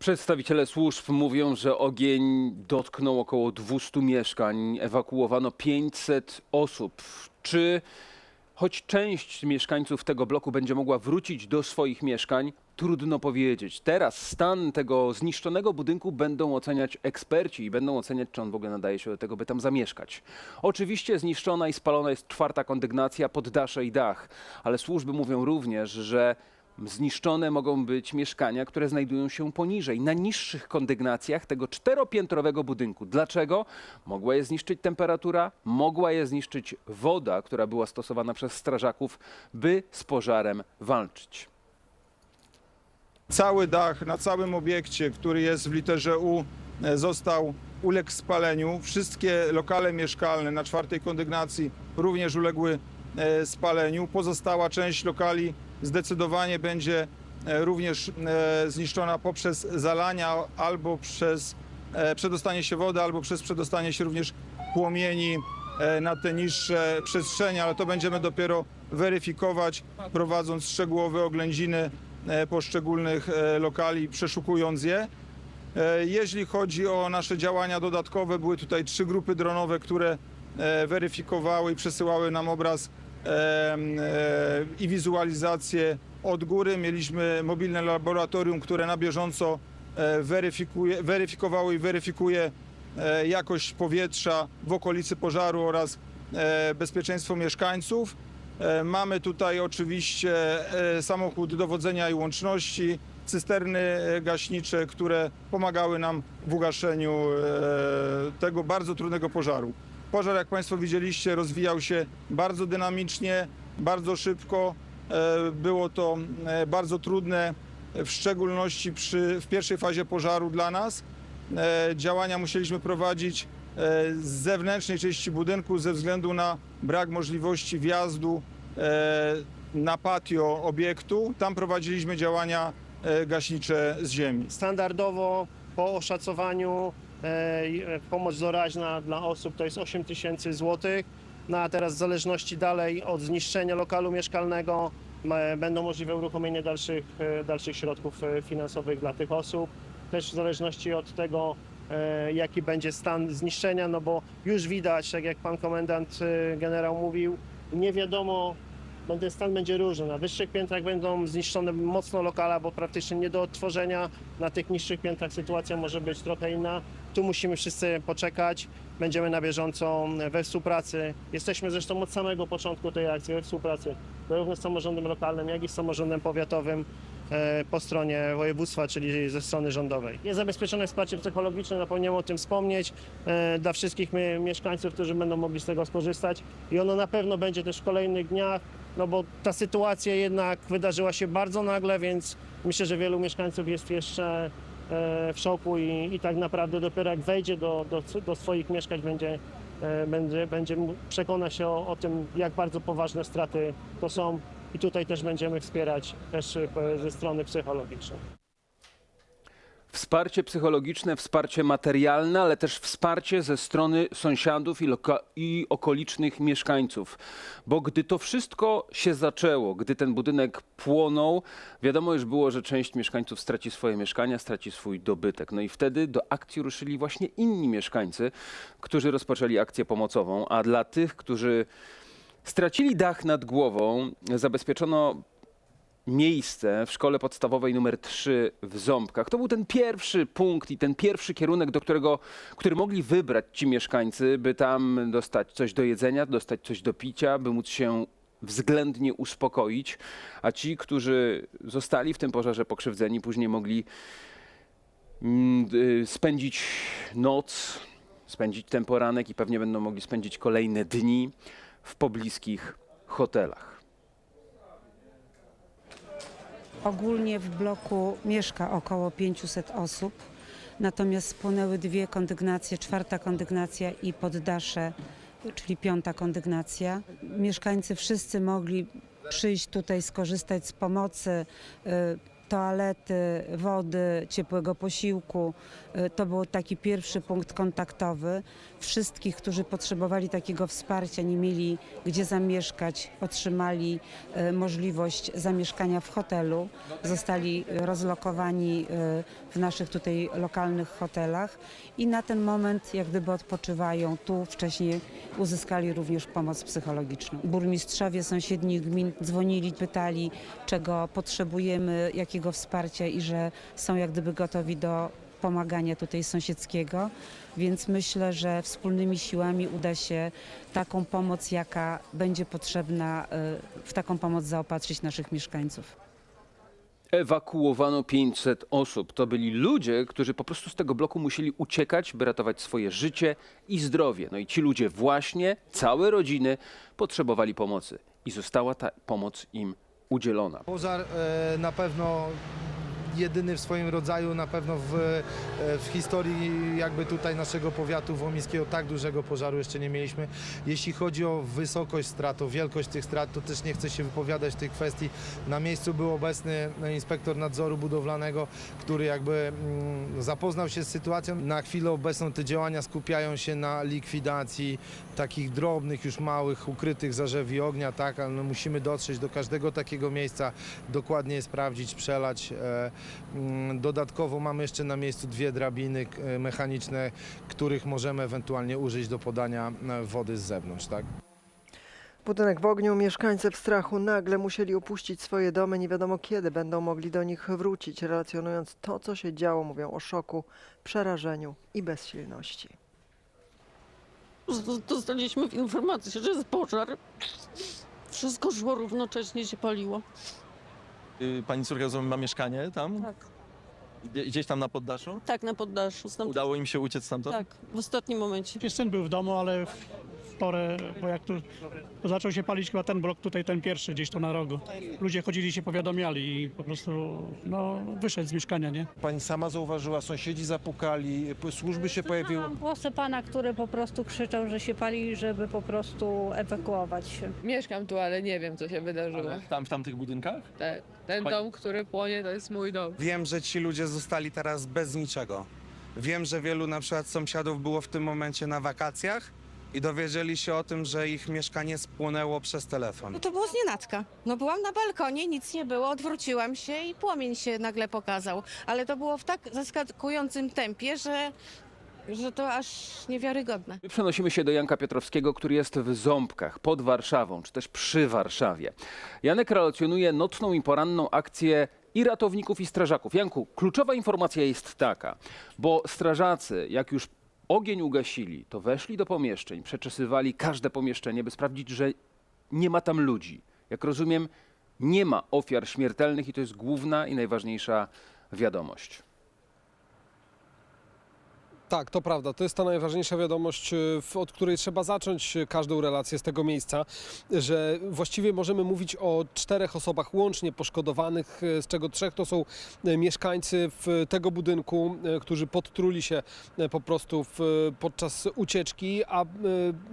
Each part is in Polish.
Przedstawiciele służb mówią, że ogień dotknął około 200 mieszkań, ewakuowano 500 osób. Czy choć część mieszkańców tego bloku będzie mogła wrócić do swoich mieszkań, trudno powiedzieć. Teraz stan tego zniszczonego budynku będą oceniać eksperci i będą oceniać, czy on w ogóle nadaje się do tego, by tam zamieszkać. Oczywiście zniszczona i spalona jest czwarta kondygnacja, poddasze i dach, ale służby mówią również, że Zniszczone mogą być mieszkania, które znajdują się poniżej, na niższych kondygnacjach tego czteropiętrowego budynku. Dlaczego? Mogła je zniszczyć temperatura, mogła je zniszczyć woda, która była stosowana przez strażaków, by z pożarem walczyć. Cały dach na całym obiekcie, który jest w literze U, e, został uległ spaleniu. Wszystkie lokale mieszkalne na czwartej kondygnacji również uległy e, spaleniu. Pozostała część lokali zdecydowanie będzie e, również e, zniszczona poprzez zalania albo przez e, przedostanie się wody, albo przez przedostanie się również płomieni na te niższe przestrzenie, ale to będziemy dopiero weryfikować, prowadząc szczegółowe oględziny poszczególnych lokali, przeszukując je. Jeśli chodzi o nasze działania dodatkowe, były tutaj trzy grupy dronowe, które weryfikowały i przesyłały nam obraz i wizualizację od góry. Mieliśmy mobilne laboratorium, które na bieżąco e, weryfikuje, weryfikowało i weryfikuje e, jakość powietrza w okolicy pożaru oraz e, bezpieczeństwo mieszkańców. E, Mamy tutaj oczywiście e, samochód dowodzenia i łączności, cysterny e, gaśnicze, które pomagały nam w ugaszeniu e, tego bardzo trudnego pożaru. Pożar, jak Państwo widzieliście, rozwijał się bardzo dynamicznie, bardzo szybko. E, Było to e, bardzo trudne, w szczególności przy, w pierwszej fazie pożaru dla nas. E, Działania musieliśmy prowadzić z zewnętrznej części budynku ze względu na brak możliwości wjazdu na patio obiektu. Tam prowadziliśmy działania gaśnicze z ziemi. Standardowo po oszacowaniu pomoc doraźna dla osób to jest 8 tysięcy złotych. No a teraz w zależności dalej od zniszczenia lokalu mieszkalnego m, będą możliwe uruchomienie dalszych, e, dalszych środków e, finansowych dla tych osób. Też w zależności od tego, e, jaki będzie stan zniszczenia, no bo już widać, tak jak pan komendant e, generał mówił, nie wiadomo ten stan będzie różny. Na wyższych piętrach będą zniszczone mocno lokala, bo praktycznie nie do odtworzenia. Na tych niższych piętrach sytuacja może być trochę inna. Tu musimy wszyscy poczekać. Będziemy na bieżąco we współpracy. Jesteśmy zresztą od samego początku tej akcji we współpracy zarówno z samorządem lokalnym, jak i z samorządem powiatowym po stronie województwa, czyli ze strony rządowej. Jest zabezpieczone wsparcie psychologiczne, zapomniałem o tym wspomnieć, e, dla wszystkich mieszkańców, którzy będą mogli z tego skorzystać i ono na pewno będzie też w kolejnych dniach, no bo ta sytuacja jednak wydarzyła się bardzo nagle, więc myślę, że wielu mieszkańców jest jeszcze e, w szoku i, i tak naprawdę dopiero jak wejdzie do, do, do swoich mieszkań będzie, e, będzie, będzie przekona się o, o tym, jak bardzo poważne straty to są i tutaj też będziemy wspierać też e, ze strony psychologicznej. Wsparcie psychologiczne, wsparcie materialne, ale też wsparcie ze strony sąsiadów i, i okolicznych mieszkańców. Bo gdy to wszystko się zaczęło, gdy ten budynek płonął, wiadomo już było, że część mieszkańców straci swoje mieszkania, straci swój dobytek. No i wtedy do akcji ruszyli właśnie inni mieszkańcy, którzy rozpoczęli akcję pomocową. A dla tych, którzy stracili dach nad głową, zabezpieczono miejsce w szkole podstawowej numer 3 w Ząbkach. To był ten pierwszy punkt i ten pierwszy kierunek, do którego, który mogli wybrać ci mieszkańcy, by tam dostać coś do jedzenia, dostać coś do picia, by móc się względnie uspokoić, a ci, którzy zostali w tym pożarze pokrzywdzeni, później mogli mm, y, spędzić noc, spędzić ten poranek i pewnie będą mogli spędzić kolejne dni w pobliskich hotelach. Ogólnie w bloku mieszka około 500 osób, natomiast spłonęły dwie kondygnacje, czwarta kondygnacja i poddasze, czyli piąta kondygnacja. Mieszkańcy wszyscy mogli przyjść tutaj, skorzystać z pomocy. Toalety, wody, ciepłego posiłku. Y, To był taki pierwszy punkt kontaktowy. Wszystkich, którzy potrzebowali takiego wsparcia, nie mieli gdzie zamieszkać, otrzymali y, możliwość zamieszkania w hotelu. Zostali rozlokowani y, w naszych tutaj lokalnych hotelach i na ten moment jak gdyby odpoczywają tu. Wcześniej uzyskali również pomoc psychologiczną. Burmistrzowie sąsiednich gmin dzwonili, pytali, czego potrzebujemy, jakiego wsparcia i że są jak gdyby gotowi do pomagania tutaj sąsiedzkiego, więc myślę, że wspólnymi siłami uda się taką pomoc, jaka będzie potrzebna, y, w taką pomoc zaopatrzyć naszych mieszkańców. Ewakuowano 500 osób. To byli ludzie, którzy po prostu z tego bloku musieli uciekać, by ratować swoje życie i zdrowie. No i ci ludzie właśnie, całe rodziny, potrzebowali pomocy. I została ta pomoc im udzielona. Pożar e, na pewno jedyny w swoim rodzaju, na pewno w, e, w historii jakby tutaj naszego powiatu womińskiego tak dużego pożaru jeszcze nie mieliśmy. Jeśli chodzi o wysokość strat, o wielkość tych strat, to też nie chcę się wypowiadać w tej kwestii. Na miejscu był obecny inspektor nadzoru budowlanego, który jakby mm, zapoznał się z sytuacją. Na chwilę obecną te działania skupiają się na likwidacji takich drobnych, już małych, ukrytych zarzewi ognia, tak, ale no musimy dotrzeć do każdego takiego miejsca, dokładnie sprawdzić, przelać. E, Dodatkowo mamy jeszcze na miejscu dwie drabiny e, mechaniczne, których możemy ewentualnie użyć do podania e, wody z zewnątrz, tak. Budynek w ogniu, mieszkańcy w strachu nagle musieli opuścić swoje domy. Nie wiadomo kiedy będą mogli do nich wrócić. Relacjonując to, co się działo, mówią o szoku, przerażeniu i bezsilności. Dostaliśmy informację, że jest pożar. Wszystko szło równocześnie, się paliło. Y, Pani córka rozumiem, ma mieszkanie tam? Tak. Gdzie- Gdzieś tam na poddaszu? Tak, na poddaszu. Stamtąd, Udało im się uciec stamtąd? tak, w ostatnim momencie. Syn był w domu, ale w porę, bo jak tu to zaczął się palić chyba ten blok tutaj, ten pierwszy gdzieś tu na rogu. Ludzie chodzili się powiadomiali i po prostu no, wyszedł z mieszkania, nie? Pani sama zauważyła, sąsiedzi zapukali, służby się pojawiły. Słyszałam głosy pana, który po prostu krzyczał, że się pali, żeby po prostu ewakuować się. Mieszkam tu, ale nie wiem, co się wydarzyło. Ale Tam w tamtych budynkach? Te, ten dom, który płonie, to jest mój dom. Wiem, że ci ludzie zostali teraz bez niczego. Wiem, że wielu na przykład sąsiadów było w tym momencie na wakacjach i dowiedzieli się o tym, że ich mieszkanie spłonęło przez telefon. No to było znienacka. No byłam na balkonie, nic nie było, odwróciłam się i płomień się nagle pokazał. Ale to było w tak zaskakującym tempie, że, że to aż niewiarygodne. My Przenosimy się do Janka Piotrowskiego, który jest w Ząbkach, pod Warszawą, czy też przy Warszawie. Janek relacjonuje nocną i poranną akcję i ratowników, i strażaków. Janku, kluczowa informacja jest taka, bo strażacy, jak już ogień ugasili, to weszli do pomieszczeń, przeczesywali każde pomieszczenie, by sprawdzić, że nie ma tam ludzi. Jak rozumiem, nie ma ofiar śmiertelnych i to jest główna i najważniejsza wiadomość. Tak, to prawda. To jest ta najważniejsza wiadomość, e, od której trzeba zacząć e, każdą relację z tego miejsca, że właściwie możemy mówić o czterech osobach łącznie poszkodowanych, e, z czego trzech to są mieszkańcy tego budynku, którzy podtruli się po prostu podczas ucieczki, a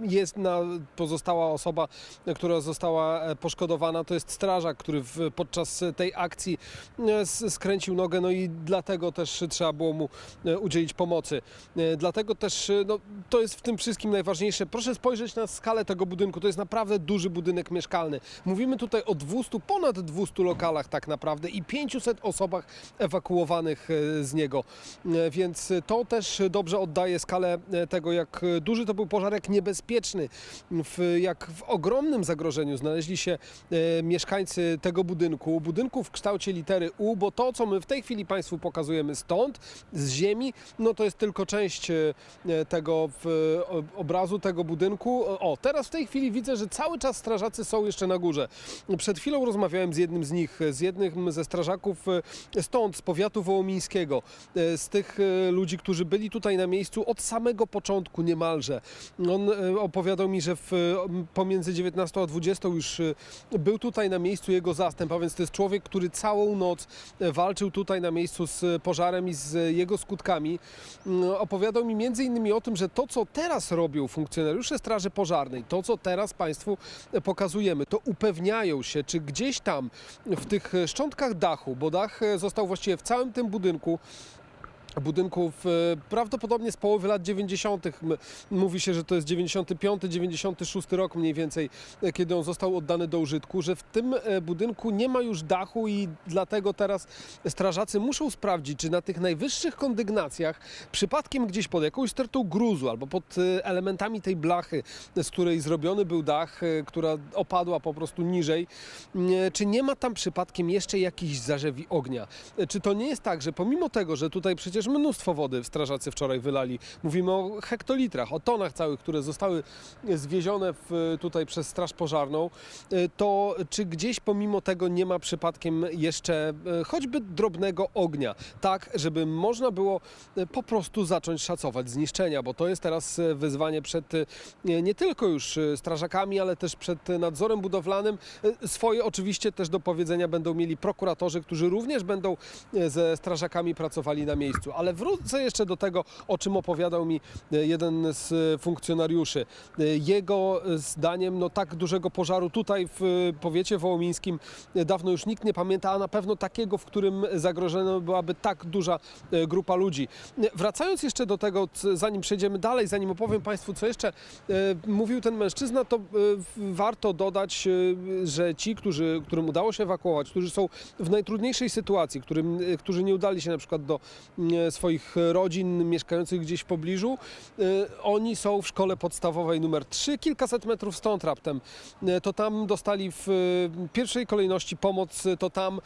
jest na pozostała osoba, która została poszkodowana, to jest strażak, który podczas tej akcji skręcił nogę, no i dlatego też trzeba było mu udzielić pomocy. E, Dlatego też e, no, to jest w tym wszystkim najważniejsze. Proszę spojrzeć na skalę tego budynku. To jest naprawdę duży budynek mieszkalny. Mówimy tutaj o 200, ponad 200 lokalach tak naprawdę i 500 osobach ewakuowanych e, z niego. Więc to też dobrze oddaje skalę tego, jak duży to był pożar, jak niebezpieczny, w, jak w ogromnym zagrożeniu znaleźli się mieszkańcy tego budynku, budynku w kształcie litery U, bo to, co my w tej chwili Państwu pokazujemy stąd, z ziemi, no to jest tylko część e, tego w, o- obrazu tego budynku. O, teraz w tej chwili widzę, że cały czas strażacy są jeszcze na górze. Przed chwilą rozmawiałem z jednym z nich, z jednym ze strażaków e, stąd, z powiatu wołomińskiego, e, z tych e, ludzi, którzy byli tutaj na miejscu od samego początku niemalże. On e, opowiadał mi, że w, e, pomiędzy 19 a 20 już e, był tutaj na miejscu jego zastęp, a więc to jest człowiek, który całą noc e, walczył tutaj na miejscu z pożarem i z jego skutkami. Opowiadał mi innymi o tym, że to, co teraz robią funkcjonariusze Straży Pożarnej, to, co teraz Państwu pokazujemy, to upewniają się, czy gdzieś tam w tych szczątkach dachu, bo dach został właściwie w całym tym budynku, budynków e, prawdopodobnie z połowy lat 90. M- Mówi się, że to jest 95, 96 rok mniej więcej, e, kiedy on został oddany do użytku, że w tym e, budynku nie ma już dachu i dlatego teraz strażacy muszą sprawdzić, czy na tych najwyższych kondygnacjach przypadkiem gdzieś pod jakąś stertą gruzu albo pod elementami tej blachy, z której zrobiony był dach, która opadła po prostu niżej, czy nie ma tam przypadkiem jeszcze jakichś zarzewi ognia? Czy to nie jest tak, że pomimo tego, że tutaj przecież mnóstwo wody strażacy wczoraj wylali, mówimy o hektolitrach, o tonach całych, które zostały zwiezione w, tutaj przez Straż Pożarną, e, to czy gdzieś pomimo tego nie ma przypadkiem jeszcze e, choćby drobnego ognia, tak, żeby można było e, po prostu zacząć szacować zniszczenia, bo to jest teraz wyzwanie przed nie tylko już strażakami, ale też przed nadzorem budowlanym. Swoje oczywiście też do powiedzenia będą mieli prokuratorzy, którzy również będą ze strażakami pracowali na miejscu. Ale wrócę jeszcze do tego, o czym opowiadał mi e, jeden z e, funkcjonariuszy. E, Jego zdaniem no tak dużego pożaru tutaj w powiecie wołomińskim dawno już nikt nie pamięta, a na pewno takiego, w którym zagrożona byłaby tak duża grupa ludzi. Wracając jeszcze do tego, zanim przejdziemy dalej, zanim opowiem Państwu, co jeszcze mówił ten mężczyzna, to warto dodać, że ci, którzy, którym udało się ewakuować, którzy są w najtrudniejszej sytuacji, którym, którzy nie udali się na przykład do swoich rodzin mieszkających gdzieś w pobliżu, e, oni są w szkole podstawowej numer 3, kilkaset metrów stąd raptem. E, To tam dostali w e, pierwszej kolejności pomoc, e, to tam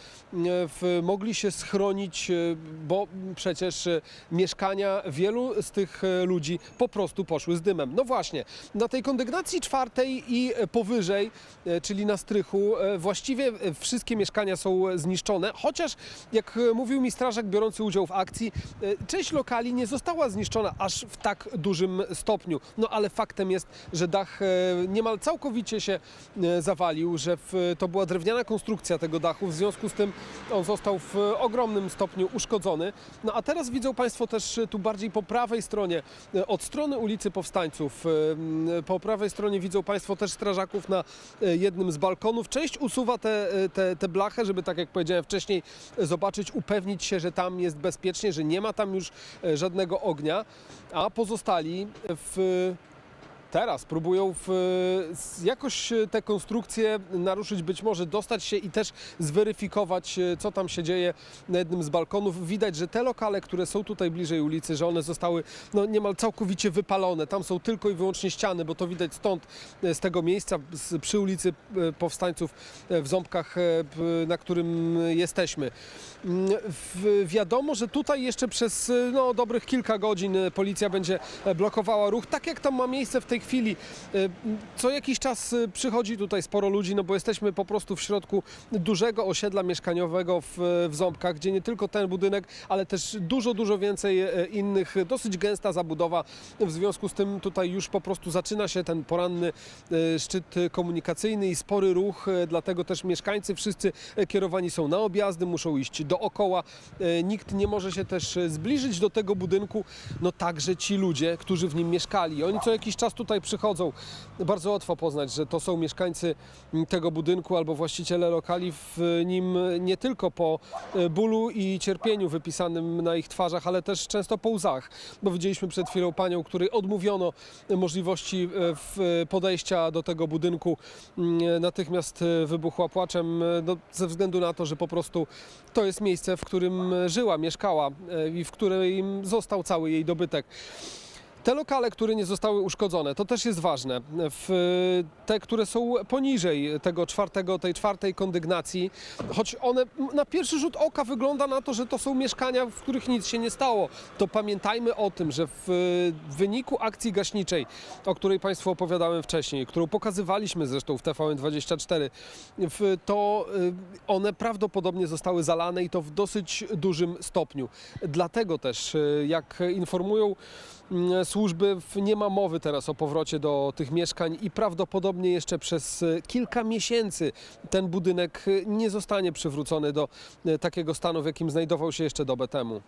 e, mogli się schronić, e, bo przecież e, mieszkania wielu z tych e, ludzi po prostu poszły z dymem. No właśnie, na tej kondygnacji czwartej i e, powyżej, e, czyli na strychu, e, właściwie e, wszystkie mieszkania są e, zniszczone, chociaż jak e, mówił mi strażak biorący udział w akcji, e, część lokali nie została zniszczona aż w tak dużym stopniu. No ale faktem jest, że dach e, niemal całkowicie się e, zawalił, że to była drewniana konstrukcja tego dachu, w związku z tym on został w ogromnym stopniu uszkodzony. No a teraz widzą Państwo też e, tu bardziej po prawej stronie, e, od strony ulicy Powstańców, e, po prawej stronie widzą Państwo też strażaków na e, jednym z balkonów. Część usuwa te, e, te, te blachę, żeby tak jak powiedziałem wcześniej, e, zobaczyć, upewnić się, że tam jest bezpiecznie, że nie ma tam już e, żadnego ognia, a pozostali w Teraz próbują w, jakoś te konstrukcje naruszyć, być może dostać się i też zweryfikować, e, co tam się dzieje na jednym z balkonów. Widać, że te lokale, które są tutaj bliżej ulicy, że one zostały no, niemal całkowicie wypalone. Tam są tylko i wyłącznie ściany, bo to widać stąd, e, z tego miejsca, przy ulicy e, Powstańców e, w Ząbkach, e, na którym jesteśmy. Mm, Wiadomo, że tutaj jeszcze przez e, no, dobrych kilka godzin e, policja będzie e, blokowała ruch, tak jak tam ma miejsce w tej chwili. M, Co jakiś czas e, przychodzi tutaj sporo ludzi, no bo jesteśmy po prostu w środku dużego osiedla mieszkaniowego w, w Ząbkach, gdzie nie tylko ten budynek, ale też dużo, dużo więcej e, innych, dosyć gęsta zabudowa. W związku z tym tutaj już po prostu zaczyna się ten poranny e, szczyt komunikacyjny i spory ruch, e, dlatego też mieszkańcy wszyscy kierowani są na objazdy, muszą iść dookoła. Nikt nie może się też zbliżyć do tego budynku, no także ci ludzie, którzy w nim mieszkali. Oni co jakiś czas tutaj przychodzą. Bardzo łatwo poznać, że to są mieszkańcy tego budynku albo właściciele lokali w nim e, nie tylko po e, bólu i cierpieniu wypisanym na ich twarzach, ale też często po łzach. Bo widzieliśmy przed chwilą panią, której odmówiono możliwości e, w- podejścia do tego budynku. Mm, Natychmiast e, wybuchła płaczem e, no, ze względu na to, że po prostu to jest miejsce, w którym żyła, mieszkała e, i w którym został cały jej dobytek. Te lokale, które nie zostały uszkodzone, to też jest ważne. W, te, które są poniżej tego czwartego, tej czwartej kondygnacji, choć one na pierwszy rzut oka wygląda na to, że to są mieszkania, w których nic się nie stało, to pamiętajmy o tym, że w wyniku akcji gaśniczej, o której Państwu opowiadałem wcześniej, którą pokazywaliśmy zresztą w TVN24, w, to y, one prawdopodobnie zostały zalane i to w dosyć dużym stopniu. Dlatego też, y, jak informują służby, w- nie ma mowy teraz o powrocie do tych mieszkań i prawdopodobnie jeszcze przez y, kilka miesięcy ten budynek y, nie zostanie przywrócony do y, takiego stanu, w jakim znajdował się jeszcze dobę temu.